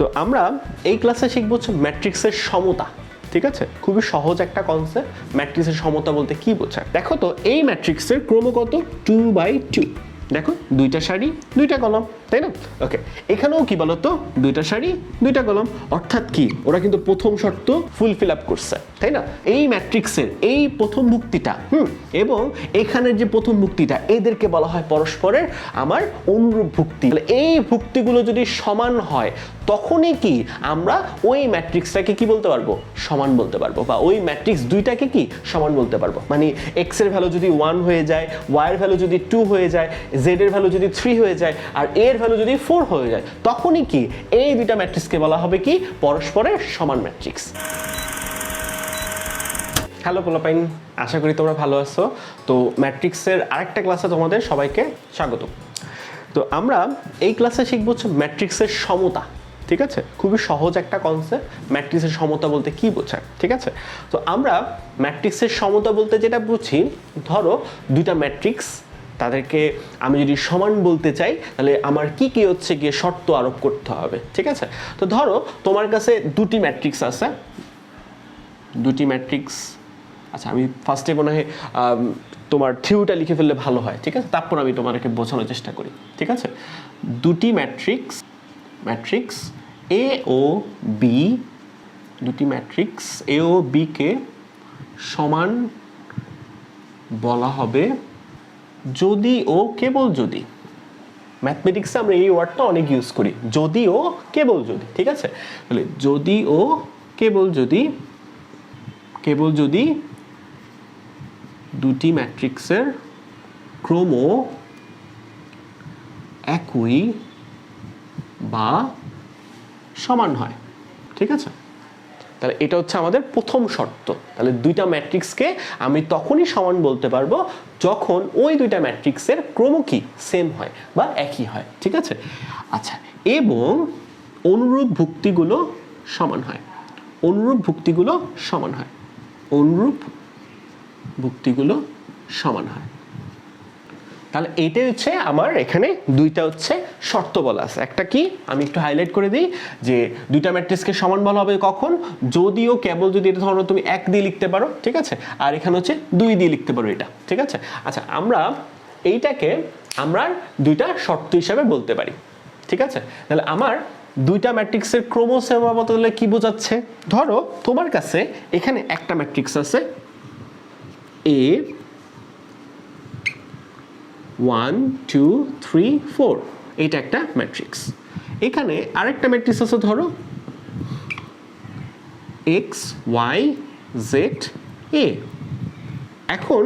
তো আমরা এই ক্লাসে শিখব হচ্ছে ম্যাট্রিক্সের সমতা, ঠিক আছে? খুবই সহজ একটা কনসেপ্ট ম্যাট্রিক্সের সমতা বলতে কি বোঝায়? দেখো তো, এই ম্যাট্রিক্সের ক্রমগত টু বাই টু দেখো, দুইটা সারি, দুইটা কলম। তাই না? ওকে এখানেও কি বলতো? দুইটা সারি দুইটা কলম। অর্থাৎ কি? ওরা কিন্তু প্রথম শর্ত ফুলফিল আপ করছে, তাই না? এই ম্যাট্রিক্সের এই প্রথম মুক্তিটা, হুম? এবং এখানের যে প্রথম মুক্তিটা, এদেরকে বলা হয় পরস্পরের আমার অনুরূপ ভুক্তি। এই ভুক্তিগুলো যদি সমান হয়, তখনই কি আমরা ওই ম্যাট্রিক্সটাকে কি বলতে পারব? সমান বলতে পারব। বা ওই ম্যাট্রিক্স দুইটাকে কি? সমান বলতে পারব। মানে এক্সের ভ্যালু যদি ওয়ান হয়ে যায় ওয়াই এর ভ্যালু যদি টু হয়ে যায় জেড এর ভ্যালু যদি থ্রি হয়ে যায়, আর এর ভ্যালু যদি ফোর হয়ে যায়, তখনই কি এই দুইটা ম্যাট্রিক্সকে বলা হবে কি? পরস্পরের সমান ম্যাট্রিক্স হ্যালো পোলাপাইন আশা করি তোমরা ভালো আছো। তো ম্যাট্রিক্সের আরেকটা ক্লাসে তোমাদের সবাইকে স্বাগত। তো আমরা এই ক্লাসে শিখব হচ্ছে ম্যাট্রিক্সের সমতা, ঠিক আছে? খুবই সহজ একটা কনসেপ্ট ম্যাট্রিক্সের সমতা বলতে কি বোঝায়, ঠিক আছে? তো আমরা ম্যাট্রিক্সের সমতা বলতে যেটা বুঝি, ধরো দুইটা ম্যাট্রিক্স তাদেরকে আমি যদি সমান বলতে চাই, তাহলে আমার কি কি হচ্ছে গিয়ে শর্ত আরোপ করতে হবে, ঠিক আছে? তো ধরো, তোমার কাছে দুটি ম্যাট্রিক্স আছে। দুটি ম্যাট্রিক্স আচ্ছা আমি ফার্স্টে মনে হয় তোমার থিওটা লিখে ফেললে ভালো হয়, ঠিক আছে? তারপর আমি তোমাদেরকে বোঝানোর চেষ্টা করি, ঠিক আছে? দুটি ম্যাট্রিক্স ম্যাট্রিক্স এ ও বি দুটি ম্যাট্রিক্স এ ও বিকে সমান বলা হবে যদি ও, কেবল যদি। ম্যাথমেটিক্সে আমরা এই ওয়ার্ডটা অনেক ইউজ করি। যদি ও, কেবল যদি, ঠিক আছে? তাহলে যদি ও, কেবল যদি কেবল যদি দুটি ম্যাট্রিক্সের ক্রম একই বা সমান হয়, ঠিক আছে? তাহলে এটা হচ্ছে আমাদের প্রথম শর্ত। তাহলে দুইটা ম্যাট্রিক্সকে আমি তখনই সমান বলতে পারব যখন ওই দুইটা ম্যাট্রিক্সের ক্রম কি? সেম হয় বা একই হয়, ঠিক আছে? আচ্ছা এবং অনুরূপ ভুক্তিগুলো সমান হয়। অনুরূপ ভুক্তিগুলো সমান হয়। অনুরূপ ভুক্তিগুলো সমান হয়। তাহলে এইটাই হচ্ছে আমার এখানে দুইটা হচ্ছে শর্ত বলা আছে। একটা কি? আমি একটু হাইলাইট করে দিই যে দুইটা ম্যাট্রিক্সকে সমান বলা হবে কখন? যদিও কেবল যদি এটা ধরো তুমি এক দিয়ে লিখতে পারো, ঠিক আছে? আর এখানে হচ্ছে দুই দিয়ে লিখতে পারো এটা, ঠিক আছে? আচ্ছা আমরা এইটাকে আমরা দুইটা শর্ত হিসাবে বলতে পারি, ঠিক আছে? তাহলে আমার দুইটা ম্যাট্রিক্সের ক্রোমোসোমা বদলে কি বোঝাচ্ছে? ধরো তোমার কাছে এখানে একটা ম্যাট্রিক্স আছে A one two three four এইটা একটা ম্যাট্রিক্স এখানে আরেকটা ম্যাট্রিক্স আছে, ধরো। এক্স ওয়াই জেড এ এখন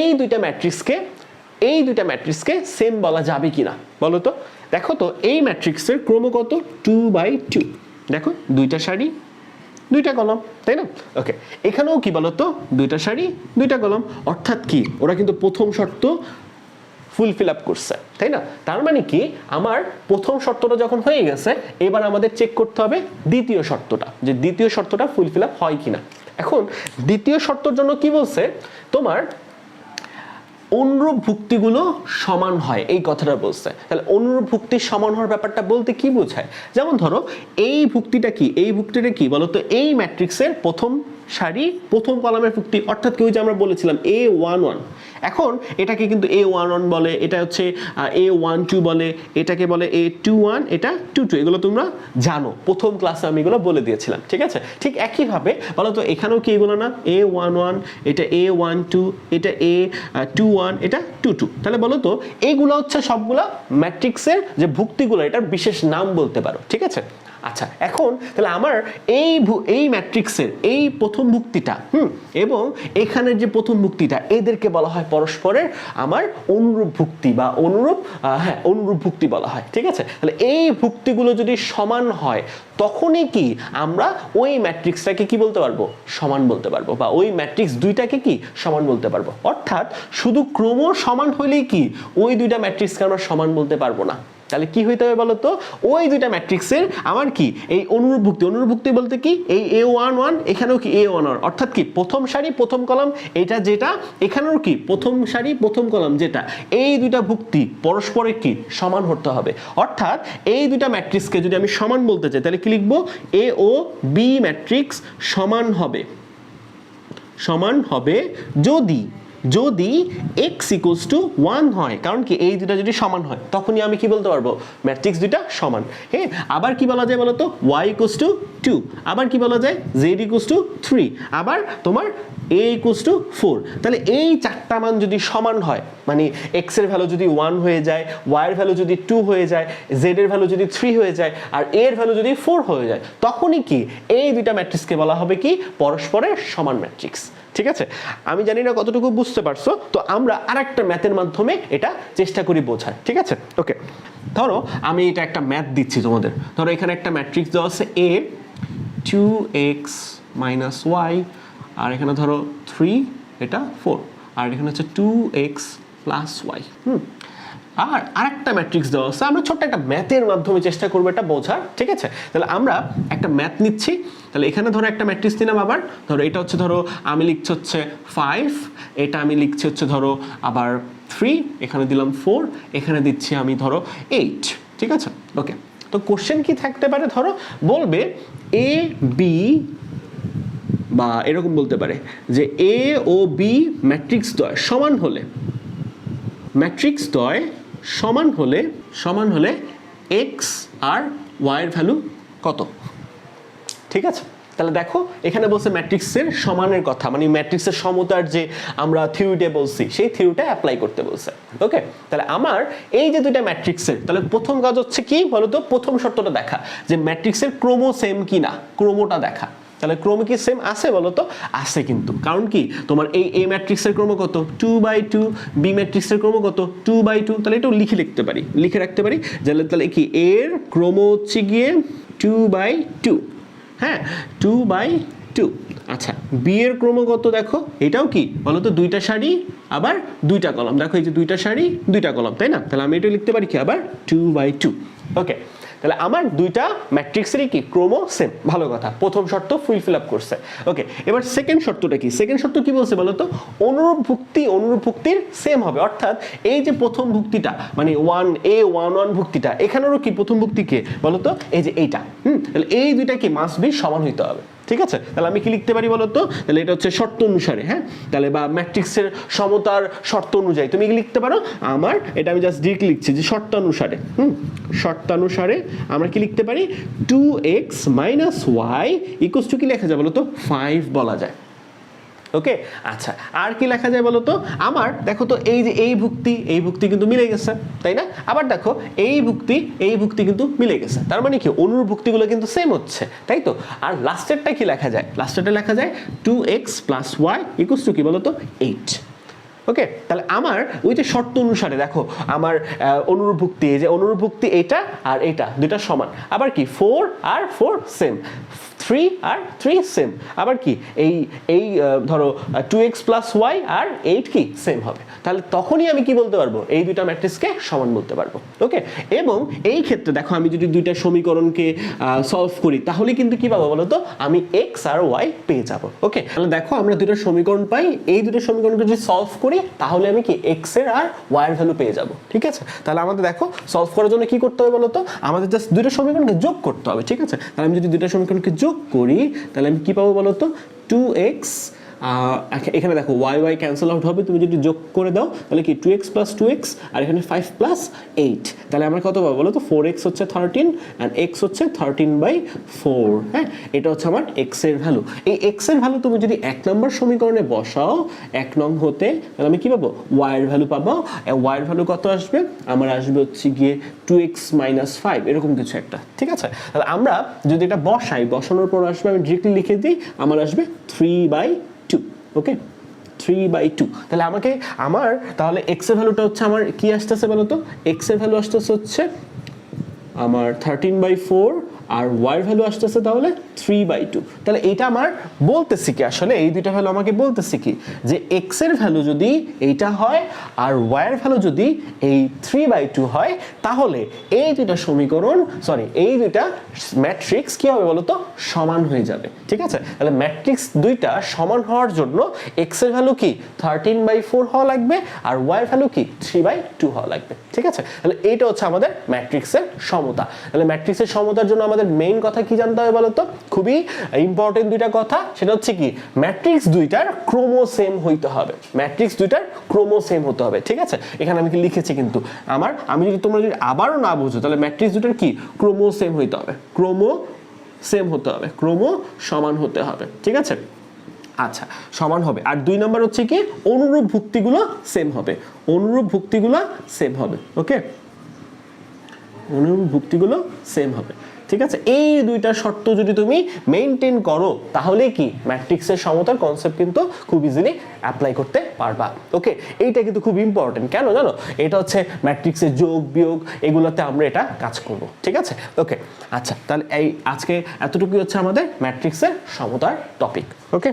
এই দুইটা ম্যাট্রিক্সকে এই দুইটা ম্যাট্রিক্সকে সেম বলা যাবে কিনা? বলো তো। দেখো তো, এই ম্যাট্রিক্সের ক্রম টু বাই টু দেখো, দুইটা সারি, দুইটা কলম, তাই না? ওকে এখানেও কি বলতো? দুইটা সারি, দুইটা কলম। অর্থাৎ কি? ওরা কিন্তু প্রথম শর্ত ফুলফিল আপ করছে, তাই না? তার মানে কি? আমার প্রথম শর্তটা যখন হয়ে গেছে, এবার আমাদের চেক করতে হবে দ্বিতীয় শর্তটা, যে দ্বিতীয় শর্তটা ফুলফিল আপ হয় কিনা। এখন, দ্বিতীয় শর্তর জন্য কি বলছে? তোমার অনুরূপ ভুক্তিগুলো সমান হয়, এই কথাটা বলছে। তাহলে অনুরূপ ভুক্তি সমান হওয়ার ব্যাপারটা বলতে কি বোঝায়? যেমন ধরো, এই ভুক্তিটা কি? এই ভুক্তিটা কি? বলতো এই ম্যাট্রিক্সের প্রথম সারি প্রথম কলামের ভুক্তি অর্থাৎ কি ওই যে আমরা বলেছিলাম এ ওয়ান ওয়ান এখন এটাকে কিন্তু এ ওয়ান ওয়ান বলে, এটা হচ্ছে এ ওয়ান টু বলে, এটাকে বলে এ টু ওয়ান এটা টু টু এগুলো তোমরা জানো। প্রথম ক্লাসে আমি এগুলো বলে দিয়েছিলাম, ঠিক আছে? ঠিক একইভাবে, বলো তো, এখানেও কি এগুলো না? এ ওয়ান ওয়ান এটা এ ওয়ান টু এটা এ টু ওয়ান এটা টু টু তাহলে বলো তো এইগুলো হচ্ছে সবগুলো ম্যাট্রিক্সের যে ভুক্তিগুলো, এটার বিশেষ নাম বলতে পারো, ঠিক আছে? আচ্ছা এখন তাহলে আমার এই এই ম্যাট্রিক্সের এই প্রথম ভুক্তিটা হুম, এবং এখানের যে প্রথম ভুক্তিটা এদেরকে বলা হয় পরস্পরের আমার অনুরূপ ভুক্তি বা অনুরূপ হ্যাঁ অনুরূপ ভুক্তি বলা হয়, ঠিক আছে? তাহলে এই ভুক্তিগুলো যদি সমান হয়, তখনই কি আমরা ওই ম্যাট্রিক্সটাকে কি বলতে পারব? সমান বলতে পারব, বা ওই ম্যাট্রিক্স দুইটাকে কি সমান বলতে পারব? অর্থাৎ শুধু ক্রম সমান হলেই কি ওই দুইটা ম্যাট্রিক্সকে আমরা সমান বলতে পারব না। তাহলে কি হইতে হবে বলো তো ওই দুইটা ম্যাট্রিক্সের আমার কি? এই অনুরূপভুক্তি অনুরূপভুক্তি বলতে কি? এই এ ওয়ান ওয়ান এখানেও কি এ ওয়ান ওয়ান অর্থাৎ কি? প্রথম সারি, প্রথম কলাম, এটা যেটা, এখানেও কি? প্রথম সারি, প্রথম কলাম যেটা। এই দুইটা ভুক্তি পরস্পরের কি? সমান হতে হবে। অর্থাৎ এই দুইটা ম্যাট্রিক্সকে যদি আমি সমান বলতে চাই, তাহলে কি লিখব? এ ও বি ম্যাট্রিক্স সমান হবে। সমান হবে যদি যদি এক্স ইকুয়ালস টু ওয়ান হয়, কারণ কি এই দুটা যদি সমান হয়, তখনই আমি কি বলতে পারব? ম্যাট্রিক্স দুটা সমান। হ্যাঁ আবার কি বলা যায় বলো তো? ওয়াই ইকুয়ালস টু টু আবার কি বলা যায়? জেড ইকুয়ালস টু থ্রি আবার তোমার এ ইকুয়ালস টু ফোর তাহলে এই চারটা মান যদি সমান হয় মানে এক্সের ভ্যালু যদি ওয়ান হয়ে যায় ওয়াই এর ভ্যালু যদি টু হয়ে যায় জেড এর ভ্যালু যদি থ্রি হয়ে যায়, আর এর ভ্যালু যদি ফোর হয়ে যায়, তখনই কি এই দুইটা ম্যাট্রিক্সকে বলা হবে কি? পরস্পরের সমান ম্যাট্রিক্স ঠিক আছে? আমি জানি না কতটুকু বুঝতে পারছ, তো আমরা আরেকটা ম্যাথের মাধ্যমে এটা চেষ্টা করি বোঝার। ঠিক আছে? ওকে ধরো, আমি এটা একটা ম্যাথ দিচ্ছি তোমাদের। ধরো এখানে একটা ম্যাট্রিক্স দেওয়া আছে A two x minus y আর এখানে ধরো থ্রি এটা ফোর আর এখানে হচ্ছে two x plus y hmm. আর আরেকটা ম্যাট্রিক্স দেওয়া আছে, আমরা ছোট্ট একটা ম্যাথের মাধ্যমে চেষ্টা করব এটা বোঝার, ঠিক আছে? তাহলে আমরা একটা ম্যাথ নিচ্ছি, তাহলে এখানে ধরো একটা ম্যাট্রিক্স দিলাম আবার, ধরো এটা হচ্ছে ধরো আমি লিখছি হচ্ছে ফাইভ এটা আমি লিখছি হচ্ছে ধরো আবার থ্রি এখানে দিলাম ফোর এখানে দিচ্ছি আমি ধরো এইট ঠিক আছে? ওকে তো কোশ্চেন কি থাকতে পারে? ধরো বলবে এ বি বা এরকম বলতে পারে যে এ ও বি ম্যাট্রিক্স দ্বয় সমান হলে ম্যাট্রিক্স দ্বয় সমান হলে সমান হলে এক্স আর ওয়াইয়ের ভ্যালু কত? ঠিক আছে? তাহলে দেখো, এখানে বলছে ম্যাট্রিক্সের সমানের কথা মানে ম্যাট্রিক্সের সমতার যে আমরা থিওরিটা বলছি, সেই থিওরিটা অ্যাপ্লাই করতে বলছে ওকে তাহলে আমার এই যে দুইটা ম্যাট্রিক্সের তাহলে প্রথম কাজ হচ্ছে কি বলতো? প্রথম শর্তটা দেখা, যে ম্যাট্রিক্সের ক্রোমো সেম কি না ক্রোমোটা দেখা। তাহলে ক্রোমো কি সেম আছে বলো তো আছে কিন্তু। কারণ কি? তোমার এই এ ম্যাট্রিক্সের ক্রম কত? টু বাই টু বি ম্যাট্রিক্সের ক্রম কত? টু বাই টু তাহলে এটাও লিখে লিখতে পারি। লিখে রাখতে পারি। তাহলে তাহলে কি? এর ক্রম হচ্ছে গিয়ে টু বাই টু হ্যাঁ? টু বাই টু আচ্ছা বি এর ক্রম কত দেখো? এটাও কি? বলো তো দুইটা শাড়ি আবার দুইটা কলম। দেখো এই যে দুইটা শাড়ি দুইটা কলম, তাই না? তাহলে আমি এটা লিখতে পারি কি? আবার টু বাই টু ওকে তাহলে আমার দুইটা ম্যাট্রিক্সেরই কি? ক্রোমো সেম ভালো কথা। প্রথম শর্ত ফুলফিল আপ করছে। ওকে এবার সেকেন্ড শর্তটা কি? সেকেন্ড শর্ত কি বলছে বলতো? অনুরূপ ভুক্তি অনুরূপ ভুক্তির সেম হবে। অর্থাৎ এই যে প্রথম ভুক্তিটা মানে ওয়ান এ ওয়ান ওয়ান ভুক্তিটা, এখানেরও কি প্রথম ভুক্তি কে? বলতো? এই যে এইটা। হুম? তাহলে এই দুইটা কি মাস্ট বি সমান হইতে হবে। ঠিক আছে? তাহলে আমি কি লিখতে পারি বলো তো তাহলে এটা হচ্ছে শর্ত অনুসারে হ্যাঁ? তাহলে বা ম্যাট্রিক্সের সমতার শর্ত অনুযায়ী, তুমি কি লিখতে পারো? আমার, এটা আমি জাস্ট ডিরেক্ট লিখছি, যে শর্তানুসারে, হুম? শর্তানুসারে আমরা কি লিখতে পারি? Two x minus y equals two কি লেখা যায় বলো তো ফাইভ বলা যায়। ওকে আচ্ছা আর কি লেখা যায় বলো তো আমার, দেখো তো এই যে এই ভুক্তি এই ভুক্তি কিন্তু মিলে গেছে, তাই না? আবার দেখো, এই ভুক্তি এই ভুক্তি কিন্তু মিলে গেছে। তার মানে কি? অনুর ভুক্তিগুলো কিন্তু সেম হচ্ছে, তাই তো? আর লাস্টেরটা কি লেখা যায়? লাস্টেরটা লেখা যায় two x plus y equals two কি বলো তো এইট ওকে তাহলে আমার ওই যে শর্ত অনুসারে, দেখো, আমার অনুরূপভুক্তি এই যে অনুরূপভুক্তি এটা আর এটা দুইটা সমান। আবার কি? ফোর আর ফোর সেম থ্রি আর থ্রি সেম আবার কি? এই এই ধরো টু এক্স প্লাস ওয়াই আর এইট কি? সেম হবে। তাহলে তখনই আমি কি বলতে পারব? এই দুইটা ম্যাট্রিক্সকে সমান বলতে পারব। ওকে? এবং এই ক্ষেত্রে, দেখো, আমি যদি দুইটা সমীকরণকে সলভ করি, তাহলে কিন্তু কি পাবো বলতো? আমি এক্স আর ওয়াই পেয়ে যাব। ওকে? তাহলে দেখো, আমরা দুটো সমীকরণ পাই। এই দুটো সমীকরণকে যদি সলভ করি, তাহলে আমি কি এক্সের আর ওয়াই এর ভ্যালু পেয়ে যাব। ঠিক আছে? তাহলে আমাদের দেখো সলভ করার জন্য কি করতে হবে বলতো? আমাদের জাস্ট দুটো সমীকরণকে যোগ করতে হবে। ঠিক আছে? তাহলে আমি যদি দুটো সমীকরণকে যোগ করি তাহলে আমি কি পাবো বলো তো টু এক্স এখানে দেখো ওয়াই ওয়াই ক্যান্সেল আউট হবে। তুমি যদি যোগ করে দাও, তাহলে কি two x plus two x আর এখানে ফাইভ প্লাস এইট তাহলে আমরা কত পাবো বলো তো? ফোর এক্স হচ্ছে থার্টিন অ্যান্ড এক্স হচ্ছে থার্টিন বাই ফোর হ্যাঁ? এটা হচ্ছে আমার এক্সের ভ্যালু এই এক্সের ভ্যালু তুমি যদি এক নম্বর সমীকরণে বসাও, এক নং হতে, তাহলে আমি কি পাবো? ওয়াই এর ভ্যালু পাবো। ওয়াই এর ভ্যালু কত আসবে? আমার আসবে হচ্ছে গিয়ে টু এক্স মাইনাস ফাইভ এরকম কিছু একটা। ঠিক আছে? তাহলে আমরা যদি এটা বসাই, বসানোর পর আসবে, আমি ডিরেক্টলি লিখে দিই, আমার আসবে three by okay three by two তাহলে আমাকে, আমার, তাহলে এক্সের ভ্যালুটা হচ্ছে আমার কি আসতেছে বলো তো এক্সের ভ্যালু আসতেছে হচ্ছে আমার থার্টিন বাই ফোর আর ওয়ার ভ্যালু আসতেছে তাহলে থ্রি বাই টু তাহলে এটা আমার বলতেছি কি? আসলে এই দুইটা ভ্যালু আমাকে বলতেছি কি? যে এক্সের ভ্যালু যদি এইটা হয় আর ওয়ার ভ্যালু যদি এই থ্রি বাই টু হয়, তাহলে এই দুইটা সমীকরণ সরি এই দুইটা ম্যাট্রিক্স কি হবে বলতো? সমান হয়ে যাবে। ঠিক আছে? তাহলে ম্যাট্রিক্স দুইটা সমান হওয়ার জন্য এক্সের ভ্যালু কি? থার্টিন বাই ফোর হওয়া লাগবে আর ওয়াই ভ্যালু কি? থ্রি বাই টু হওয়া লাগবে। ঠিক আছে? তাহলে এইটা হচ্ছে আমাদের ম্যাট্রিক্সের সমতা। তাহলে ম্যাট্রিক্সের সমতার জন্য আমাদের মেইন কথা কি জানতে হবে বলতো? খুবই ইম্পর্টেন্ট দুইটা কথা, সেটা হচ্ছে কি ম্যাট্রিক্স দুইটার ক্রোমো সেম হইতে হবে। ম্যাট্রিক্স দুইটার ক্রোমো সেম হতে হবে, ঠিক আছে? এখানে আমি লিখেছি কিন্তু? আমার, আমি যদি তোমরা যদি আবারও না বুঝো, তাহলে ম্যাট্রিক্স দুইটার কি? ক্রোমো সেম হইতে হবে। ক্রোমো সেম হতে হবে ক্রোমো সমান হতে হবে, ঠিক আছে? আচ্ছা সমান হবে। আর দুই নাম্বার হচ্ছে কি, অনুরূপ ভুক্তিগুলো সেম হবে। অনুরূপ ভুক্তিগুলো সেম হবে ওকে অনুরূপ ভুক্তিগুলো সেম হবে। ঠিক আছে? এই দুইটা শর্ত যদি তুমি মেনটেন করো, তাহলে কি? ম্যাট্রিক্সের সমতার কনসেপ্ট কিন্তু খুব ইজিলি অ্যাপ্লাই করতে পারবা। ওকে এইটা কিন্তু খুব ইম্পর্টেন্ট কেন জানো? এটা হচ্ছে ম্যাট্রিক্সের যোগ, বিয়োগ, এগুলোতে আমরা এটা কাজ করব। ঠিক আছে? ওকে আচ্ছা তাহলে এই আজকে এতটুকুই হচ্ছে আমাদের ম্যাট্রিক্সের সমতার টপিক ওকে